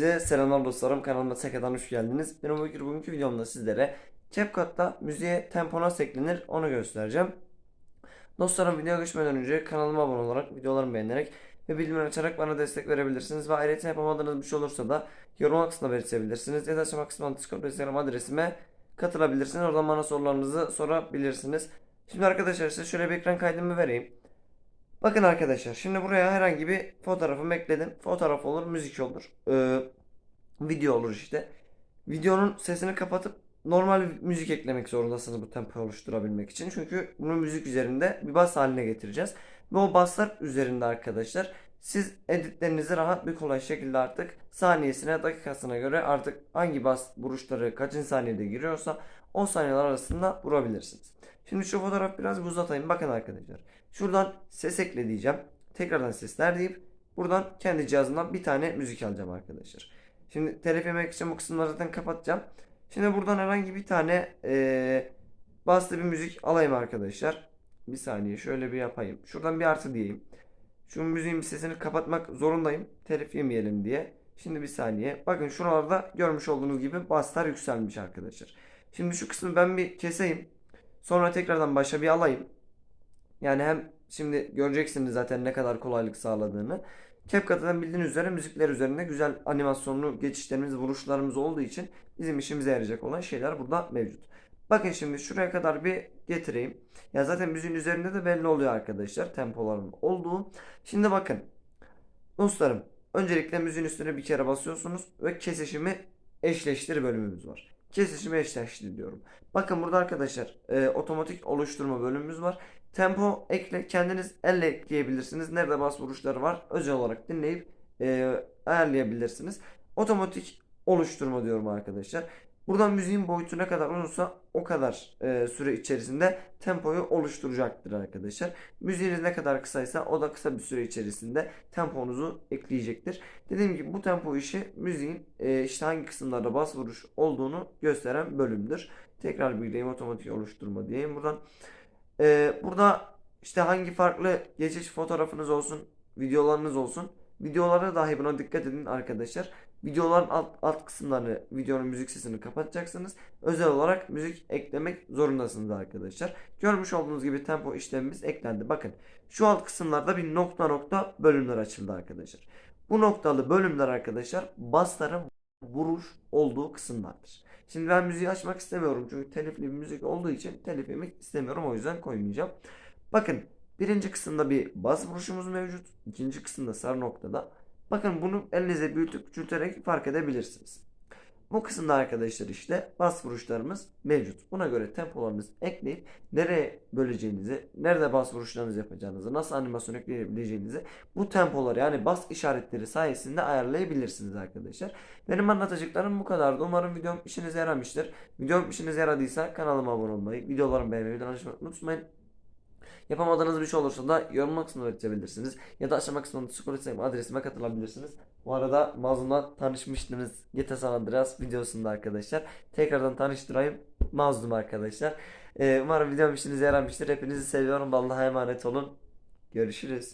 Herkese selamlar dostlarım. Kanalıma tekrardan hoş geldiniz. Benim bugünkü, bugünkü videomda sizlere CapCut'ta müziğe tempo nasıl eklenir onu göstereceğim. Dostlarım videoya geçmeden önce kanalıma abone olarak, videolarımı beğenerek ve bildirimleri açarak bana destek verebilirsiniz. Ve ayrıca yapamadığınız bir şey olursa da yorum kısmına belirtebilirsiniz. Ya da açıklama kısmına Discord Instagram adresime katılabilirsiniz. Oradan bana sorularınızı sorabilirsiniz. Şimdi arkadaşlar size şöyle bir ekran kaydımı vereyim. Bakın arkadaşlar şimdi buraya herhangi bir fotoğrafımı ekledim. Fotoğraf olur, müzik olur, ee, video olur işte. Videonun sesini kapatıp normal müzik eklemek zorundasınız bu tempoyu oluşturabilmek için. Çünkü bunu müzik üzerinde bir bas haline getireceğiz. Ve o baslar üzerinde arkadaşlar siz editlerinizi rahat bir kolay şekilde artık saniyesine dakikasına göre artık hangi bas vuruşları kaçıncı saniyede giriyorsa o saniyeler arasında vurabilirsiniz. Şimdi şu fotoğraf biraz bir uzatayım. Bakın arkadaşlar. Şuradan ses ekle diyeceğim. Tekrardan sesler deyip buradan kendi cihazımdan bir tane müzik alacağım arkadaşlar. Şimdi telif yemek için bu kısımları zaten kapatacağım. Şimdi buradan herhangi bir tane eee baslı bir müzik alayım arkadaşlar. Bir saniye şöyle bir yapayım. Şuradan bir artı diyeyim. Şu müziğin sesini kapatmak zorundayım. Telif yemeyelim diye. Şimdi bir saniye. Bakın şuralarda görmüş olduğunuz gibi baslar yükselmiş arkadaşlar. Şimdi şu kısmı ben bir keseyim. Sonra tekrardan başa bir alayım. Yani hem şimdi göreceksiniz zaten ne kadar kolaylık sağladığını. CapCut'tan bildiğiniz üzere müzikler üzerinde güzel animasyonlu geçişlerimiz, vuruşlarımız olduğu için bizim işimize yarayacak olan şeyler burada mevcut. Bakın şimdi şuraya kadar bir getireyim. Ya zaten müziğin üzerinde de belli oluyor arkadaşlar tempoların olduğu. Şimdi bakın dostlarım öncelikle müziğin üstüne bir kere basıyorsunuz ve kesişimi eşleştir bölümümüz var. Kesişimi eşleştir diyorum. Bakın burada arkadaşlar e, otomatik oluşturma bölümümüz var. Tempo ekle kendiniz elle ekleyebilirsiniz. Nerede bas vuruşları var özel olarak dinleyip e, ayarlayabilirsiniz. Otomatik oluşturma diyorum arkadaşlar. Buradan müziğin boyutu ne kadar uzunsa o kadar e, süre içerisinde tempoyu oluşturacaktır arkadaşlar. Müziğiniz ne kadar kısaysa o da kısa bir süre içerisinde temponuzu ekleyecektir. Dediğim gibi bu tempo işi müziğin e, işte hangi kısımlarda bas vuruş olduğunu gösteren bölümdür. Tekrar bir gideyim otomatik oluşturma diyeyim buradan. E, burada işte hangi farklı geçiş fotoğrafınız olsun, videolarınız olsun. Videolara dahi buna dikkat edin arkadaşlar. Videoların alt, alt kısımlarını, videonun müzik sesini kapatacaksınız. Özel olarak müzik eklemek zorundasınız arkadaşlar. Görmüş olduğunuz gibi tempo işlemimiz eklendi. Bakın şu alt kısımlarda bir nokta nokta bölümler açıldı arkadaşlar. Bu noktalı bölümler arkadaşlar basların vuruş olduğu kısımlardır. Şimdi ben müziği açmak istemiyorum çünkü telifli bir müzik olduğu için telif istemiyorum o yüzden koymayacağım. Bakın birinci kısımda bir bas vuruşumuz mevcut. İkinci kısımda sarı noktada. Bakın bunu elinize büyütüp küçülterek fark edebilirsiniz. Bu kısımda arkadaşlar işte bas vuruşlarımız mevcut. Buna göre tempolarınızı ekleyip nereye böleceğinizi, nerede bas vuruşlarınızı yapacağınızı, nasıl animasyon ekleyebileceğinizi bu tempoları yani bas işaretleri sayesinde ayarlayabilirsiniz arkadaşlar. Benim anlatacaklarım bu kadardı. Umarım videom işinize yaramıştır. Videom işinize yaradıysa kanalıma abone olmayı, videolarımı beğenmeyi, unutmayın. Yapamadığınız bir şey olursa da yorum kısmına belirtebilirsiniz. Ya da aşağıma kısmında Discord Instagram adresime katılabilirsiniz. Bu arada Mazlum'la tanışmıştınız GTA San Andreas videosunda arkadaşlar. Tekrardan tanıştırayım. Mazlum arkadaşlar. Ee, umarım videom işinize yaramıştır. Hepinizi seviyorum. Allah'a emanet olun. Görüşürüz.